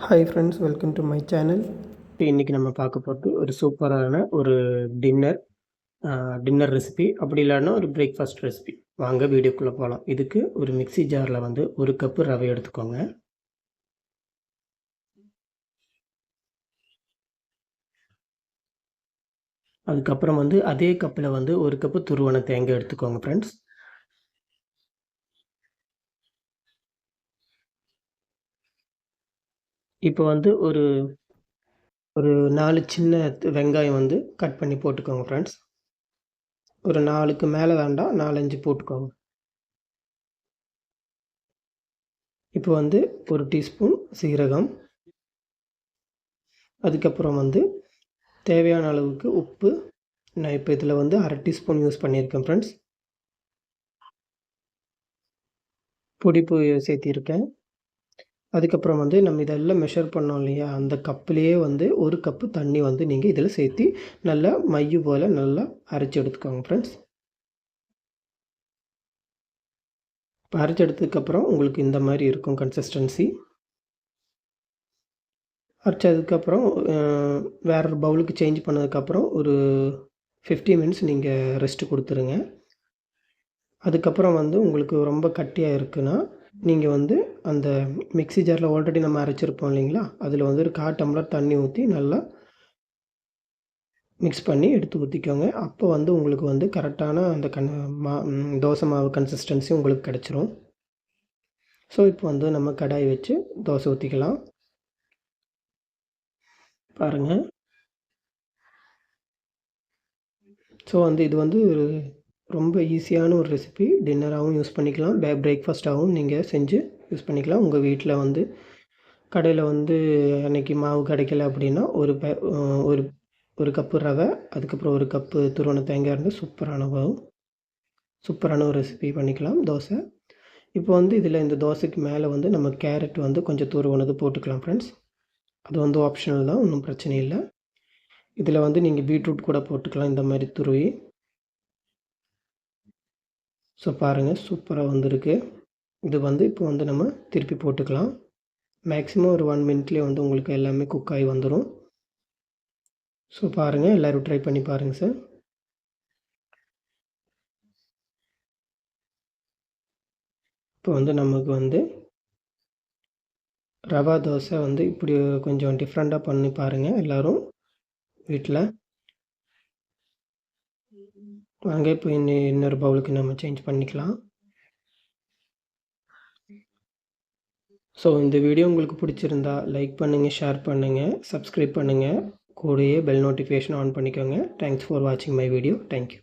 Hi friends welcome to my channel இப்போ இன்றைக்கி நம்ம பார்க்க போகிறது ஒரு சூப்பரான ஒரு டின்னர் டின்னர் ரெசிபி அப்படி இல்லைன்னா ஒரு பிரேக்ஃபாஸ்ட் ரெசிபி வாங்க வீடியோக்குள்ளே போகலாம் இதுக்கு ஒரு மிக்சி ஜாரில் வந்து ஒரு கப்பு ரவை எடுத்துக்கோங்க. அதுக்கப்புறம் வந்து அதே கப்பில் வந்து ஒரு கப்பு துருவன தேங்காய் எடுத்துக்கோங்க ஃப்ரெண்ட்ஸ் இப்போ வந்து ஒரு ஒரு நாலு சின்ன வெங்காயம் வந்து கட் பண்ணி போட்டுக்கோங்க ஃப்ரெண்ட்ஸ் ஒரு நாலுக்கு மேலே வேண்டாம் நாலஞ்சு போட்டுக்கோங்க. இப்போ வந்து ஒரு டீஸ்பூன் சீரகம். அதுக்கப்புறம் வந்து தேவையான அளவுக்கு உப்பு. நான் இப்போ இதில் வந்து அரை டீஸ்பூன் யூஸ் பண்ணியிருக்கேன் ஃப்ரெண்ட்ஸ் பொடிப்பு சேர்த்திருக்கேன். அதுக்கப்புறம் வந்து நம்ம இதெல்லாம் மெஷர் பண்ணோம் இல்லையா? அந்த கப்புலேயே வந்து ஒரு கப்பு தண்ணி வந்து நீங்கள் இதில் சேர்த்து நல்லா மைய போல் நல்லா அரைச்சி எடுத்துக்கோங்க ஃப்ரெண்ட்ஸ் இப்போ அரைச்சி எடுத்ததுக்கப்புறம் உங்களுக்கு இந்த மாதிரி இருக்கும் கன்சிஸ்டன்சி அரைச்சதுக்கப்புறம் வேற ஒரு பவுலுக்கு சேஞ்ச் பண்ணதுக்கப்புறம் ஒரு ஃபிஃப்டி மினிட்ஸ் நீங்கள் ரெஸ்ட்டு கொடுத்துருங்க. அதுக்கப்புறம் வந்து உங்களுக்கு ரொம்ப கட்டியாக இருக்குன்னா நீங்கள் வந்து அந்த மிக்ஸி ஜாரில் ஆல்ரெடி நம்ம அரைச்சிருப்போம் இல்லைங்களா? அதில் வந்து ஒரு கால் டம்ளர் தண்ணி ஊற்றி நல்லா மிக்ஸ் பண்ணி எடுத்து ஊற்றிக்கோங்க அப்போ வந்து உங்களுக்கு வந்து கரெக்டான அந்த கன் மா தோசை மாவு கன்சிஸ்டன்சி உங்களுக்கு கிடச்சிரும். ஸோ இப்போ வந்து நம்ம கடாய் வச்சு தோசை ஊற்றிக்கலாம் பாருங்கள் ஸோ வந்து இது வந்து ஒரு ரொம்ப ஈஸியான ஒரு ரெசிபி டின்னராகவும் யூஸ் பண்ணிக்கலாம். பே பிரேக்ஃபாஸ்ட்டாகவும் நீங்கள் செஞ்சு யூஸ் பண்ணிக்கலாம். உங்கள் வீட்டில் வந்து கடையில் வந்து அன்றைக்கி மாவு கிடைக்கல அப்படின்னா ஒரு பே ஒரு ஒரு கப்பு ரவை அதுக்கப்புறம் ஒரு கப்பு துருவன தேங்காய் இருந்து சூப்பரான சூப்பரான ஒரு ரெசிபி பண்ணிக்கலாம். தோசை. இப்போ வந்து இதில் இந்த தோசைக்கு மேலே வந்து நம்ம கேரட் வந்து கொஞ்சம் துருவனது போட்டுக்கலாம் ஃப்ரெண்ட்ஸ் அது வந்து ஆப்ஷனல் தான். ஒன்றும் பிரச்சனை இல்லை. இதில் வந்து நீங்கள் பீட்ரூட் கூட போட்டுக்கலாம். இந்த மாதிரி துருவி. ஸோ பாருங்கள் சூப்பராக வந்திருக்கு. இது வந்து இப்போ வந்து நம்ம திருப்பி போட்டுக்கலாம். மேக்ஸிமம் ஒரு ஒன் மினிட்லேயே வந்து உங்களுக்கு எல்லாமே குக் ஆகி வந்துடும் ஸோ பாருங்கள் எல்லோரும் ட்ரை பண்ணி பாருங்கள் சார் இப்போ வந்து நமக்கு வந்து ரவா தோசை வந்து இப்படி கொஞ்சம் டிஃப்ரெண்ட்டாக பண்ணி பாருங்கள் எல்லோரும் வீட்டில் வாங்க இப்போ இன்னும் இன்னொரு பவுலுக்கு நம்ம சேஞ்ச் பண்ணிக்கலாம். ஸோ இந்த வீடியோ உங்களுக்கு பிடிச்சிருந்தா லைக் பண்ணுங்கள் ஷேர் பண்ணுங்கள் சப்ஸ்கிரைப் பண்ணுங்கள் கூடயே பெல் நோட்டிஃபிகேஷன் ஆன் பண்ணிக்கோங்க. தேங்க்ஸ் ஃபார் வாட்சிங் மை வீடியோ தேங்க்யூ